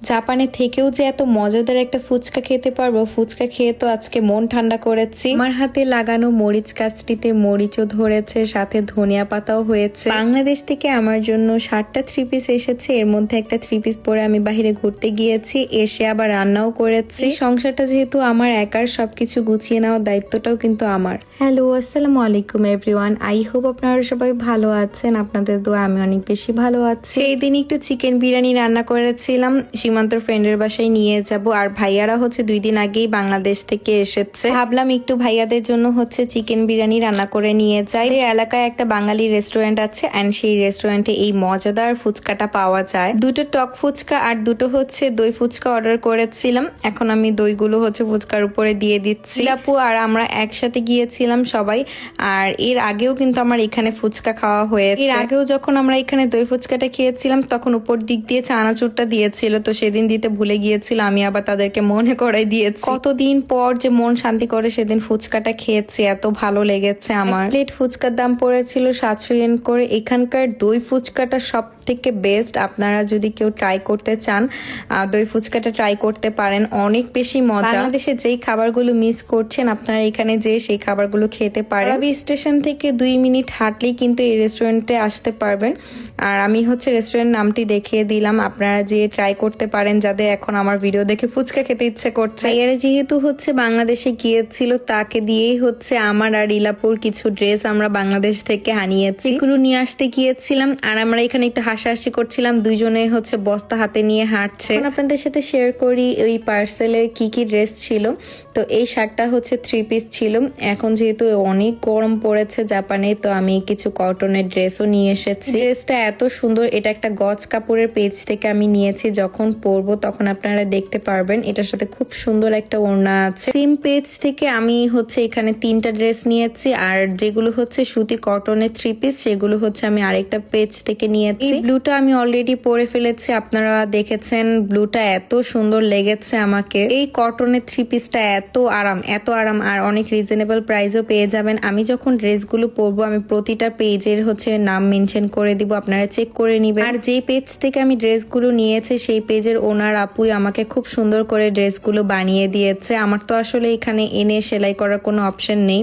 জাপানে থেকেও যে এত মজাদার একটা ফুচকা খেতে পারব ফুচকা খেয়ে তো আজকে মন ঠান্ডা করেছি। আমার হাতে লাগানো মরিচ গাছটিতে মরিচও ধরেছে সাথে ধনিয়া পাতাও হয়েছে। বাংলাদেশ থেকে আমার জন্য ষাটটা থ্রি পিস এসেছে এর মধ্যে একটা থ্রি পিস পরে আমি বাইরে ঘুরতে গিয়েছি এসে আবার রান্নাও করেছি। সংসারটা যেহেতু আমার একার সবকিছু গুছিয়ে নেওয়ার দায়িত্বটাও কিন্তু আমার। হ্যালো আসসালামু আলাইকুম এভরিওয়ান আই হোপ আপনারা সবাই ভালো আছেন আপনাদের দোয়া আমি অনেক বেশি ভালো আছি। এই দিন একটু চিকেন বিরিয়ানি রান্না করেছিলাম সীমান্তর ফ্রেন্ডের বাসায় নিয়ে যাব। আর ভাইয়ারা হচ্ছে দুই দিন আগেই বাংলাদেশ থেকে এসেছে। ভাবলাম একটু ভাইয়াদের জন্য হচ্ছে চিকেন বিরিয়ানি রান্না করে নিয়ে যাই। এলাকায় একটা বাঙালি রেস্টুরেন্ট আছে অ্যান্ড সেই রেস্টুরেন্টে এই মজাদার ফুচকাটা পাওয়া যায়। দুটো টক ফুচকা আর দুটো হচ্ছে দই ফুচকা অর্ডার করেছিলাম। এখন আমি দইগুলো হচ্ছে ফুচকার উপরে দিয়ে দিচ্ছি। আপু আর আমরা একসাথে গিয়েছিলাম সবাই। আর এর আগেও কিন্তু আমার এখানে ফুচকা খাওয়া হয়েছে। এর আগেও যখন আমরা এখানে দই ফুচকাটা খেয়েছিলাম, তখন উপর দিক দিয়ে চানাচুরটা দিয়েছিল। তো সেদিন দিতে ভুলে গিয়েছিল আমি আবার তাদেরকে মনে করাই দিয়েছি। কতদিন পর যে মন শান্তি করে সেদিন ফুচকাটা খেয়েছি এত ভালো লেগেছে আমার। প্লেট ফুচকার দাম পড়েছিল সাতশো করে এখানকার দই ফুচকাটা সব থেকে বেস্ট আপনারা যদি কেউ ট্রাই করতে চান দই ফুচকাটা ট্রাই করতে পারেন অনেক বেশি মজা। বাংলাদেশে যেই খাবারগুলো মিস করছেন আপনারা এখানে যে সেই খাবারগুলো খেতে পারেন। আরবি স্টেশন থেকে দুই মিনিট হাঁটলেই কিন্তু এই রেস্টুরেন্টে আসতে পারবেন। আর আমি হচ্ছে রেস্টুরেন্ট নামটি দেখিয়ে দিলাম আপনারা যে ট্রাই করতে পারেন যাদের এখন আমার ভিডিও দেখে ফুচকা খেতে ইচ্ছে করছে। এর যেহেতু হচ্ছে বাংলাদেশে গিয়েছিল তাকে দিয়েই হচ্ছে আমার আর ইলাপুর কিছু ড্রেস আমরা বাংলাদেশ থেকে হানিয়েছি এগুলো নিয়ে আসতে গিয়েছিলাম আর আমরা এখানে একটু হাসাহাসি করছিলাম দুইজনে হচ্ছে বস্তা হাতে নিয়ে হাঁটছে। আপনাদের সাথে শেয়ার করি ওই পার্সেলে কি কি ড্রেস ছিল। তো এই শার্টটা হচ্ছে থ্রি পিস ছিল। এখন যেহেতু অনেক গরম পড়েছে জাপানে, তো আমি কিছু কটনের ড্রেসও নিয়ে এসেছি। ড্রেসটা এত সুন্দর, এটা একটা গজ কাপড়ের পেজ থেকে আমি নিয়েছি। যখন পরবো তখন আপনারা দেখতে পারবেন, এটার সাথে খুব সুন্দর একটা ওড়না আছে। সেম পেজ থেকে আমি হচ্ছে এখানে তিনটা ড্রেস নিয়েছি। আর যেগুলো হচ্ছে সুতি কটনের থ্রি পিস সেগুলো হচ্ছে আমি আরেকটা পেজ থেকে নিয়েছি। ব্লুটা আমি অলরেডি পরে ফেলেছি, আপনারা দেখেছেন ব্লুটা এত সুন্দর লেগেছে আমাকে। এই কটনের থ্রি পিসটা এত আরাম এত আরাম, আর অনেক রিজনেবল প্রাইসও পেয়ে যাবেন। আমি যখন ড্রেসগুলো পরবো, আমি প্রতিটা পেজের হচ্ছে নাম মেনশন করে দিব, আপনারা চেক করে নিবেন। আর যে পেজ থেকে আমি ড্রেসগুলো নিয়েছি, সেই পেজের ওনার আপুই আমাকে খুব সুন্দর করে ড্রেসগুলো বানিয়ে দিয়েছে। আমার তো আসলে এখানে এনে সেলাই করার কোনো অপশন নেই।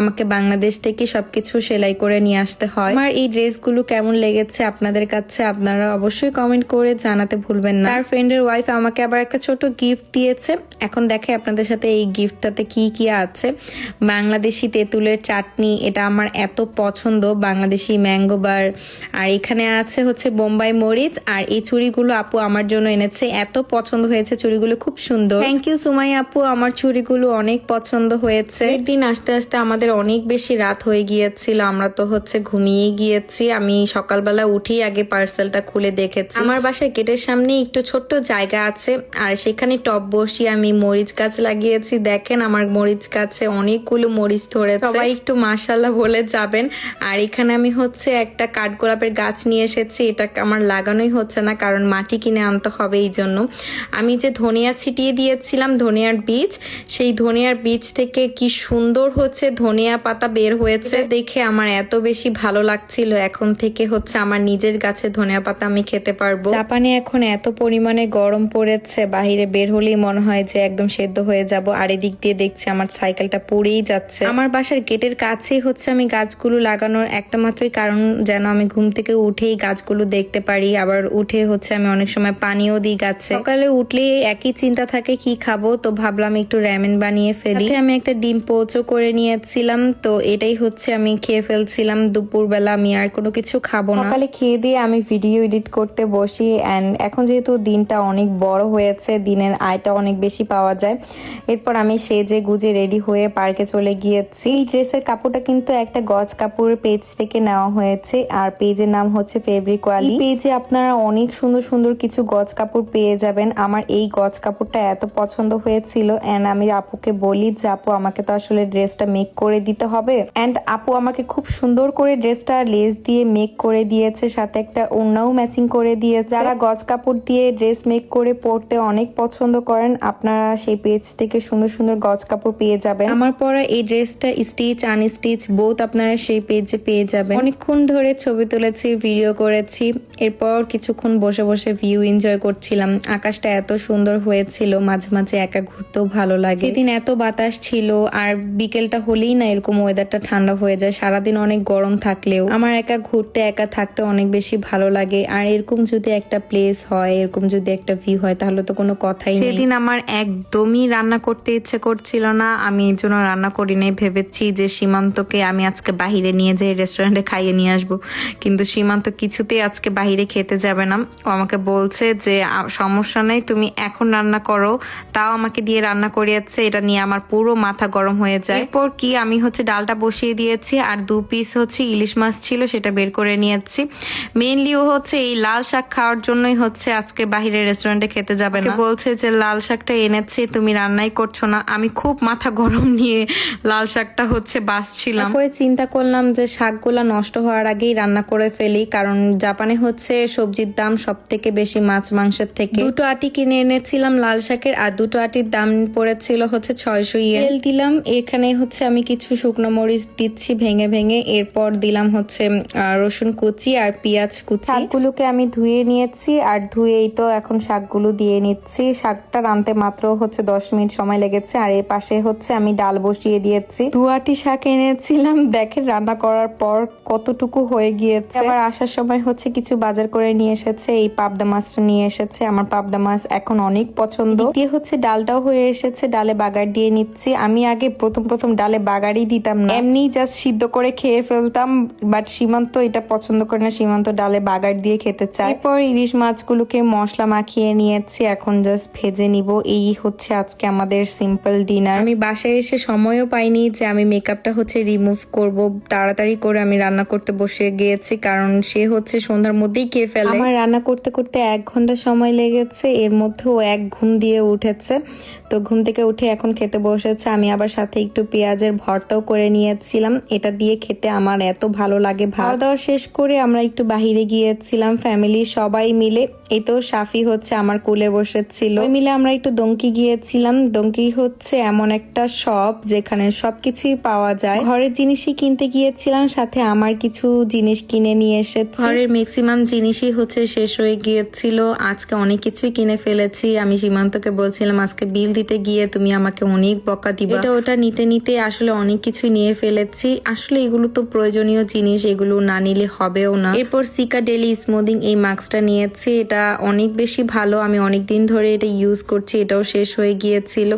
আমাকে বাংলাদেশ থেকে সবকিছু সেলাই করে নিয়ে আসতে হয়। আমার এই ড্রেসগুলো কেমন লেগেছে আপনাদের কাছে আপনারা অবশ্যই কমেন্ট করে জানাতে ভুলবেন না। তার ফ্রেন্ডের ওয়াইফ আমাকে আবার একটা ছোট গিফট দিয়েছে। এখন দেখে আপনাদের সাথে এই গিফটটাতে কি কি আছে। বাংলাদেশি তেঁতুলের চাটনি এটা আমার এত পছন্দ। বাংলাদেশি ম্যাঙ্গো বার আর এখানে আছে হচ্ছে বোম্বাই মরিচ। আর এই চুড়িগুলো আপু আমার জন্য এনেছে। এত পছন্দ হয়েছে চুড়িগুলো খুব সুন্দর। থ্যাংক ইউ সুমাই আপু। আমার চুড়িগুলো অনেক পছন্দ হয়েছে। দিন আস্তে আস্তে আমাদের অনেক বেশি রাত হয়ে গিয়েছিল। আমরা তো হচ্ছে ঘুমিয়ে গিয়েছি। আমি সকালবেলা উঠেই আগে পার্সেলটা খুলে দেখেছি। আমার বাসার গেটের সামনে একটু ছোট্ট জায়গা আছে আর সেখানে টব বসিয়ে আমি মরিচ গাছ লাগিয়েছি। দেখেন আমার মরিচ গাছে অনেকগুলো মরিচ ধরেছে। সবাই একটু মাশাল্লাহ বলে যাবেন। আর এখানে আমি হচ্ছে একটা কাঠগোলাপের গাছ নিয়ে এসেছি। এটা আমার লাগানোই হচ্ছে না কারণ মাটি কিনে আনতে হবে এই জন্য। আমি যে ধনিয়া ছিটিয়ে দিয়েছিলাম ধনিয়ার বীজ সেই ধনিয়ার বীজ থেকে কি সুন্দর হচ্ছে ধনিয়া পাতা বের হয়েছে। দেখে আমার এত বেশি ভালো লাগছিল। এখন থেকে হচ্ছে আমার নিজের গাছে ধনিয়া পাতা আমি খেতে পারব। জাপানে এখন এত পরিমাণে গরম পড়েছে বাহিরে বের হলেই মনে হয় যে একদম সেদ্ধ হয়ে যাব। আর এদিক দিয়ে দেখছি আমার সাইকেলটা পড়েই যাচ্ছে। আমার বাসার গেটের কাছেই হচ্ছে আমি গাছগুলো লাগানোর একটা মাত্রই কারণ যেন আমি ঘুম থেকে উঠেই গাছগুলো দেখতে পারি। আবার উঠে হচ্ছে আমি অনেক সময় পানিও দিই গাছে। সকালে উঠলে একই চিন্তা থাকে কি খাব? তো ভাবলাম একটু র্যামেন বানিয়ে ফেলি। আমি একটা ডিম পোচও করে নিয়েছিলাম তো এটাই হচ্ছে আমি খেয়ে ফেলছিলাম। দুপুরবেলা আমি আর কোনো কিছু খাব না। সকালে খেয়ে দিয়ে আমি ভিডিও এডিট করতে বসি অ্যান্ড এখন যেহেতু দিনটা অনেক বড় হয়েছে, দিনের আয়টা অনেক বেশি পাওয়া যায়, এরপর আমি সেজে গুজে রেডি হয়ে পার্কে চলে গিয়েছি। এই ড্রেসের কাপড়টা কিন্তু একটা গজ কাপড়ের পেজ থেকে নেওয়া হয়েছে, আর পেজের নাম হচ্ছে ফেব্রিক ওয়ালি পেজে আপনারা অনেক সুন্দর সুন্দর কিছু গজ কাপড় পেয়ে যাবেন। আমার এই গজ কাপড়টা এত পছন্দ হয়েছিল এন্ড আমি আপুকে বলি যে, আপু, আমাকে তো আসলে ড্রেসটা মেক করে দিতে হবে। অ্যান্ড আপু আমাকে খুব সুন্দর করে ড্রেসটা লেস দিয়ে মেক করে দিয়েছে, সাথে একটা ওড়নাও ম্যাচিং করে দিয়েছে। যারা গজ কাপড় দিয়ে ড্রেস মেক করে পরতে অনেক পছন্দ করেন আপনারা সেই পেজ থেকে সুন্দর সুন্দর গজ কাপড় পেয়ে যাবেন। আমার পরা এই ড্রেসটা স্টিচ আনস্টিচ বোথ আপনারা সেই পেজে পেয়ে যাবেন। অনেকক্ষণ ধরে ছবি তুলেছি ভিডিও করেছি। এরপর কিছুক্ষণ বসে বসে ভিউ এনজয় করছিলাম। আকাশটা এত সুন্দর হয়েছিল মাঝে মাঝে একা ঘুরতেও ভালো লাগে। সেদিন এত বাতাস ছিল আর বিকেলটা হলেই না এরকম ওয়েদারটা ঠান্ডা হয়ে যায়। সারাদিন অনেক গরম থাকলেও। আমার একা ঘুরতে একা থাকতে অনেক বেশি ভালো লাগে। আর এরকম যদি একটা প্লেস হয়, এরকম যদি একটা ভিউ হয়, তাহলে তো কোনো কথাই নেই। সেদিন আমার একদমই রান্না করতে ইচ্ছে করছিল না। আমি এই জন্য রান্না করি নাই। ভেবেছি যে সীমান্তকে আমি আজকে বাহিরে নিয়ে যাই রেস্টুরেন্টে খাইয়ে নিয়ে আসব। কিন্তু সীমান্ত কিছুতেই আজকে বাহিরে খেতে যাবে না। ও আমাকে বলছে যে সমস্যা নেই, তুমি এখন রান্না করো। তাও আমাকে দিয়ে রান্না করিয়েছে। এটা নিয়ে আমার পুরো মাথা গরম হয়ে যায়। এরপর কি? আমি হচ্ছে ডালটা বসিয়ে দিয়েছি। আর দু পিস হচ্ছে ইলিশ মাছ ছিল, সেটা বের করে নিয়েছি। মেইনলি ও হচ্ছে এই লাল শাক খাওয়ার জন্যই হচ্ছে আজকে বাহিরে রেস্টুরেন্টে খেতে যাবে না। বলছে যে লাল শাকটা এনেছি তুমি রান্নাই করছ না। আমি খুব মাথা গরম নিয়ে লাল শাকটা হচ্ছে বাসছিলাম তারপরে চিন্তা করলাম যে শাকগুলা নষ্ট হওয়ার আগেই রান্না করে ফেলি কারণ জাপানে হচ্ছে সবজির দাম সব থেকে বেশি মাছ মাংসের থেকে। দুটো আটি কিনে এনেছিলাম লাল শাকের আর দুটো আটির দাম পড়েছিল হচ্ছে ছয়শো ইয়েন তেল দিলাম এখানে হচ্ছে আমি কিছু শুকনো মরিচ দিচ্ছি ভেঙে ভেঙে এরপর দিলাম হচ্ছে রসুন কুচি আর পেঁয়াজ কুচি। শাকগুলোকে আমি ধুয়ে নিয়েছি, আর ধুয়েই তো এখন শাকগুলো দিয়ে নিচ্ছি। শাকটা রানতে মাত্র হচ্ছে দশ মিনিট সময় লেগেছে, আর এর পাশে হচ্ছে আমি ডাল বসিয়ে দিয়েছি। দুয়াটি শাক এনেছিলাম, দেখেন রান্না করার পর কতটুকু হয়ে গিয়েছে। আবার আসার সময় হচ্ছে কিছু বাজার করে নিয়ে এসেছে, এই পাবদা মাছটা নিয়ে এসেছে। আমার পাবদা মাছ এখন অনেক পছন্দ। দিয়ে হচ্ছে ডালটাও হয়ে এসেছে, ডালে বাগার দিয়ে নিচ্ছি। আমি আগে প্রথম প্রথম ডালে বাগারই দিতাম না। এমনি জাস্ট সিদ্ধ করে খেয়ে ফেলতাম বাট সীমান্ত এটা পছন্দ করে না, সীমান্ত ডালে বাগার দিয়ে খেতে চাই এরপর ইলিশ মাছগুলোকে মশলা মাখিয়ে নিয়েছি এখন জাস্ট ভেজে নিব। এই হচ্ছে আজকে আমাদের সিম্পল ডিনার আমি বাসায় এসে সময়ও পাইনি যে আমি মেকআপটা হচ্ছে রিমুভ করব। তাড়াতাড়ি করে আমি রান্না করতে বসে গিয়েছি কারণ সে হচ্ছে সন্ধ্যার মধ্যেই খেয়ে ফেলে। আমার রান্না করতে করতে এক ঘণ্টা সময় লেগেছে এর মধ্যেও এক ঘুম দিয়ে উঠেছে। তো ঘুম থেকে উঠে এখন খেতে বসেছে। আমি আবার সাথে একটু পেঁয়াজের ভর্তাও করে নিয়েছিলাম। এটা দিয়ে খেতে আমার এত ভালো লাগে খাওয়া দাওয়া শেষ করে আমরা একটু বাহিরে গিয়েছিলাম ফ্যামিলি সবাই মিলে এই তো সাফি হচ্ছে আমার কোলে বসেছিল। মিলে আমরা একটু দঙ্কি গিয়েছিলাম। দঙ্কি হচ্ছে এমন একটা শপ যেখানে সবকিছুই পাওয়া যায়। ঘরের জিনিসই কিনতে গিয়েছিলাম সাথে আমার কিছু জিনিস কিনে নিয়ে এসেছি। ঘরের ম্যাক্সিমাম জিনিসই হচ্ছে শেষ হয়ে গিয়েছিল। আজকে অনেক কিছুই কিনে ফেলেছি। আমি সীমান্তকে বলছিলাম আজকে বিল দিতে গিয়ে তুমি আমাকে অনেক বকা দিবা। এটা ওটা নিতে নিতে আসলে অনেক কিছুই নিয়ে ফেলেছি। আসলে এগুলো তো প্রয়োজনীয় জিনিস এগুলো না নিলে হবেও না। এরপর সিকা ডেলি স্মুদিং এই মাস্কটা নিয়েছি। এটা অনেক বেশি ভালো। আমি অনেক দিন ধরে এটা ইউজ করছি, এটাও শেষ হয়ে গিয়েছিল।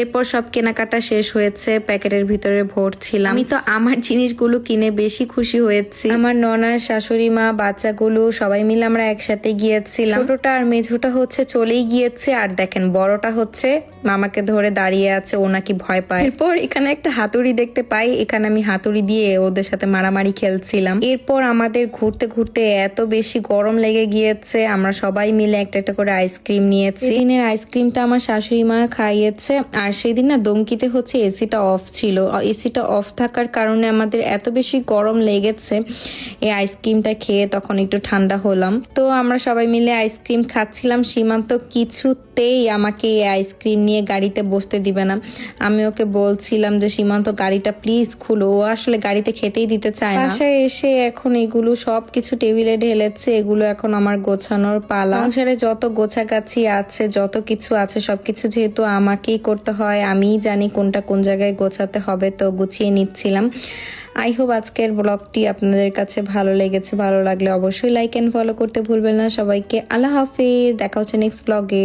এরপর সব কেনাকাটা শেষ হয়েছে, প্যাকেটের ভিতরে ভরছিলাম আমি তো আমার জিনিসগুলো কিনে বেশি খুশি হয়েছি। আমার ননার শাশুড়ি মা, বাচ্চাগুলো সবাই মিলে আমরা একসাথে গিয়েছিলাম। ছোটটা আর মেঝোটা হচ্ছে চলেই গিয়েছে। আর দেখেন, বড়টা হচ্ছে মামাকে ধরে দাঁড়িয়ে আছে, ও নাকি ভয় পায়। এরপর এখানে একটা হাতুড়ি দেখতে পাই। এখানে আমি হাতুড়ি দিয়ে ওদের সাথে মারামারি খেলছিলাম। এরপর আমাদের ঘুরতে ঘুরতে এত বেশি গরম লেগে গিয়েছে, আমরা সবাই মিলে একটা একটা করে আইসক্রিম নিয়েছি। দিনের আইসক্রিমটা আমার শাশুড়ি মা খাইয়েছে। আর সেদিন না দমকিতে হচ্ছে এসিটা অফ ছিল। এসিটা অফ থাকার কারণে আমাদের এত বেশি গরম লেগেছে, এই আইসক্রিমটা খেয়ে তখন একটু ঠান্ডা হলাম। তো আমরা সবাই মিলে আইসক্রিম খাচ্ছিলাম। সীমান্ত কিছুতেই আমাকে এই আইসক্রিম নিয়ে গাড়িতে বসতে দিবে না। আমি ওকে বলছিলাম যে, সীমান্ত, গাড়িটা প্লিজ খুলো। ও আসলে গাড়িতে খেতেই দিতে চায় না। বাসায় এসে এখন এগুলো সব কিছু টেবিলে ঢেলেছে। এগুলো এখন আমার গোছানোর পালা। সংসারে যত গোছাগাছি আছে, যত কিছু আছে, সবকিছু যেহেতু আমাকেই করতে হয়, আমিই জানি কোনটা কোন জায়গায় গোছাতে হবে, তো গুছিয়ে নিচ্ছিলাম। আই হোপ আজকের ব্লগটি আপনাদের কাছে ভালো লেগেছে, ভালো লাগলে অবশ্যই লাইক অ্যান্ড ফলো করতে ভুলবেন না। সবাইকে আল্লাহ হাফিজ, দেখা হচ্ছে নেক্সট ব্লগে।